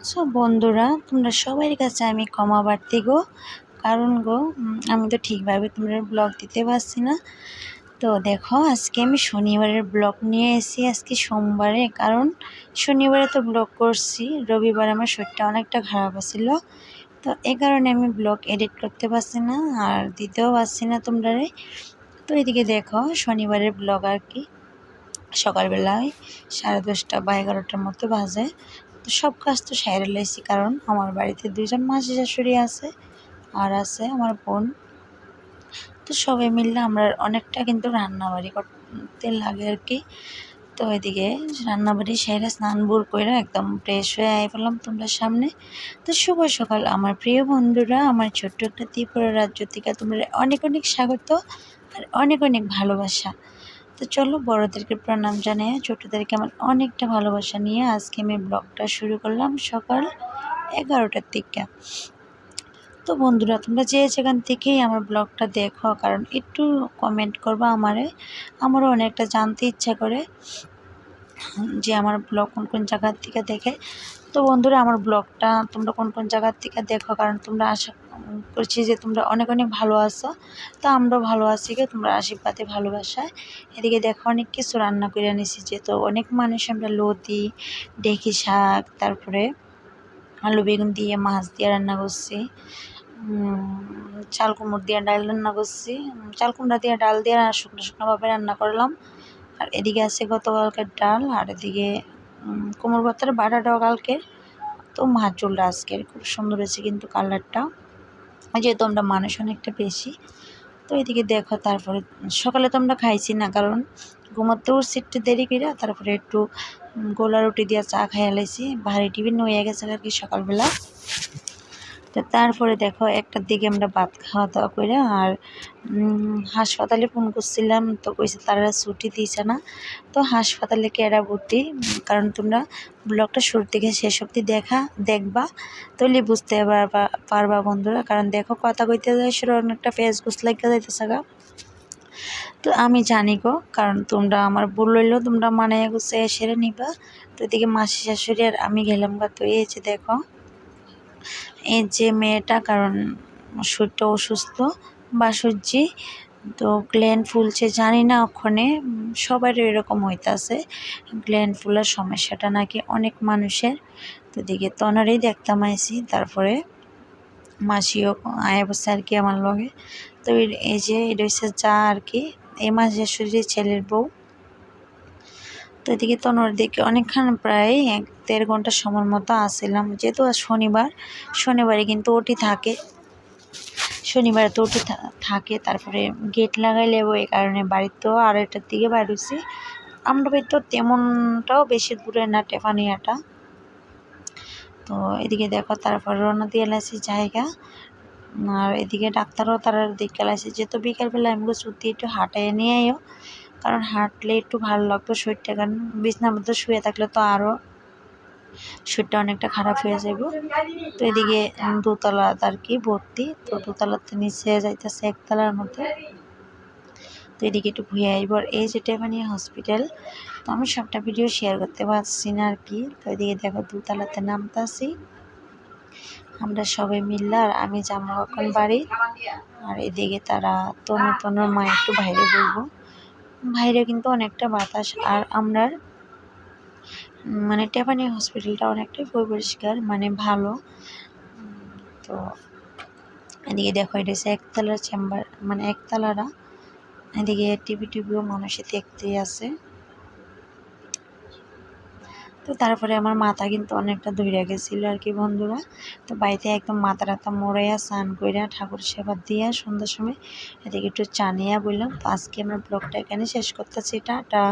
So বন্ধুরা, তোমরা সবার কাছে আমি ক্ষমা প্রার্থী গো। কারণ গো আমি তো ঠিকভাবে তোমরা ব্লগ দিতে পারছি না। তো দেখো, আজকে আমি শনিবারের ব্লগ নিয়ে এসেছি, আজকে সোমবারে। কারণ শনিবারে তো ব্লগ করছি, রবিবার আমার শরীরটা অনেকটা খারাপ ছিল তো এই কারণে আমি ব্লগ এডিট করতে পারছি না, আর দিতেও পারছি না তোমরা। তো এদিকে দেখো, শনিবারের ব্লগ আর কি। সকালবেলায় সাড়ে দশটা বা এগারোটার মতো বাজে। সব কাজ তো সাইরে লাইছি, কারণ আমার বাড়িতে দুজন মাসি শাশুড়ি আছে আর আছে আমার বোন। তো সবাই মিললে আমরা অনেকটা কিন্তু রান্নাবাড়ি করতে লাগে আর কি। তো এদিকে রান্নাবাড়ি সেরে স্নান বুর করে একদম ফ্রেশ হয়ে আই পেলাম তোমরা সামনে। তো শুভ সকাল, আমার প্রিয় বন্ধুরা, আমার ছোট্ট একটা ত্রিপুরা রাজ্য থেকে তোমরা অনেক অনেক স্বাগত আর অনেক অনেক ভালোবাসা। তো চলো বড়দেরকে প্রণাম জানিয়ে, ছোটোদেরকে আমার অনেকটা ভালোবাসা নিয়ে আজকে আমি ব্লগটা শুরু করলাম সকাল এগারোটার থেকে তো বন্ধুরা, তোমরা যে যেখান থেকেই আমার ব্লগটা দেখো, কারণ একটু কমেন্ট করবা আমারে, আমারও অনেকটা জানতে ইচ্ছা করে যে আমার ব্লগ কোন কোন জায়গার থেকে দেখে। তো বন্ধুরা, আমার ব্লগটা তোমরা কোন কোন জায়গার থেকে দেখো? কারণ তোমরা আশা করছি যে তোমরা অনেক অনেক ভালো আছো। তো আমরাও ভালো আছি গে, তোমরা আশীর্বাদে, ভালোবাসায়। এদিকে দেখো, অনেক কিছু রান্না করে নিয়েছি যে তো অনেক মানুষ আমরা লতি ডেকি শাক, তারপরে আলু বেগুন দিয়ে মাছ দিয়ে রান্না করছি। চাল কুমড় দিয়ে ডাল রান্না করছি। চাল কুমড়া দিয়ে ডাল দিয়ে শুকনো শুকনোভাবে রান্না করলাম। আর এদিকে আছে গতকালকের ডাল, আর এদিকে কোমর ভর্তার বাটাটাও কালকে। তো মাছ ঝোলটা আজকের খুব সুন্দর হয়েছে কিন্তু কালারটা। যেহেতু আমরা মানুষ অনেকটা বেশি। তো এদিকে দেখো তারপরে সকালে তো আমরা খাইছি না, কারণ ঘুমাতে উঠছি একটু দেরি করে তারপরে একটু গোলা রুটি দিয়ে চা খাইয়া লাইছি। ভারী টিফিন হয়ে গেছে আর কি সকালবেলা। তো তারপরে দেখো, একটার দিকে আমরা ভাত খাওয়া দাওয়া করে আর হাসপাতালে ফোন করছিলাম, তো কইছে তারা ছুটি দিয়েছে না। তো হাসপাতালে কেরা ভর্তি? কারণ তোমরা ব্লগটা শুরু থেকে শেষ অবধি দেখা, দেখবা তাহলে বুঝতে পারবা পারবা বন্ধুরা। কারণ দেখো, কথা কইতে যায় সেটা অনেকটা ফেস গুছ লাগিয়ে যাইতেছে গা। তো আমি জানি গো, কারণ তোমরা আমার ভুল হইলেও তোমরা মানে গুছে সেরে নিবা। তো এদিকে মাসি শাশুড়ি আর আমি গেলাম গা, তো এই যে দেখো এই যে মেয়েটা, কারণ শরীরটা অসুস্থ, বাসুর্জি, তো গ্ল্যান্ড ফুলছে জানি না ওখানে, সবারই এরকম হইতাছে। গ্ল্যান্ড ফুলার সমস্যাটা নাকি অনেক মানুষের। তো দিকে তনারই দেখতাম আইসি তারপরে মাসিও আয় বসে আর কি আমার লগে। তো এই যে এটা হচ্ছে যা আর কি। এই মাসে শরীরে ছেলের বউ। তো এদিকে তনোর দিকে অনেকক্ষণ প্রায় এক দেড় ঘণ্টা সময়ের মতো আসছিলাম। যেহেতু আজ শনিবার, শনিবারে কিন্তু ওটি থাকে। শনিবারে তো ওটি থাকে। তারপরে গেট লাগাইলে এই কারণে বাড়িতেও আড়াইটার দিকে বাইরেছি আমরা বাড়ি তো তেমনটাও বেশি দূরে না টেফানিয়াটা তো এদিকে দেখো, তারপর রওনা দিয়ে লাইছি জায়গা। আর এদিকে ডাক্তারও তারা দেখে লাইছে যেহেতু বিকালবেলা আমি ছুটি একটু হাঁটাই নিয়ে আইও। কারণ হাঁটলে একটু ভালো লাগতো শরীরটা, কারণ বিছনার মধ্যে শুয়ে থাকলে তো আরও শরীরটা অনেকটা খারাপ হয়ে যাবে তো এদিকে দোতলা আর কি ভর্তি, তো দোতলাতে নিচে যাইতেছে একতলার মধ্যে। তো এদিকে একটু ঘুরে আসব আর এই যে টেমানিয়া হসপিটাল, তো আমি সবটা ভিডিও শেয়ার করতে পারছি না আর কি। তো এদিকে দেখো দোতলাতে নামতাছি। আমরা সবাই মিললে আর আমি যাব এখন বাড়ি, আর এদিকে তারা তনু তনুর মা একটু বাইরে বলব বাইরে কিন্তু অনেকটা বাতাস আর আমরার মানে টেপানি হসপিটালটা অনেকটাই পরিষ্কার মানে ভালো। তো এদিকে দেখো, এটা হচ্ছে একতলার চেম্বার মানে একতলারা। এদিকে টিভি টিভিও মানুষে দেখতে আছে তো তারপরে আমার মাথা কিন্তু অনেকটা ধরে গেছিল আর কি বন্ধুরা। তো বাড়িতে একদম মাথা রাতা মোড়াইয়া স্নান করিয়া ঠাকুর সেবা দিয়া সন্ধ্যার সময় এদিকে একটু চানিয়া বললাম। তো আজকে আমার ব্লগটা এখানে শেষ করতেছি। টাটা।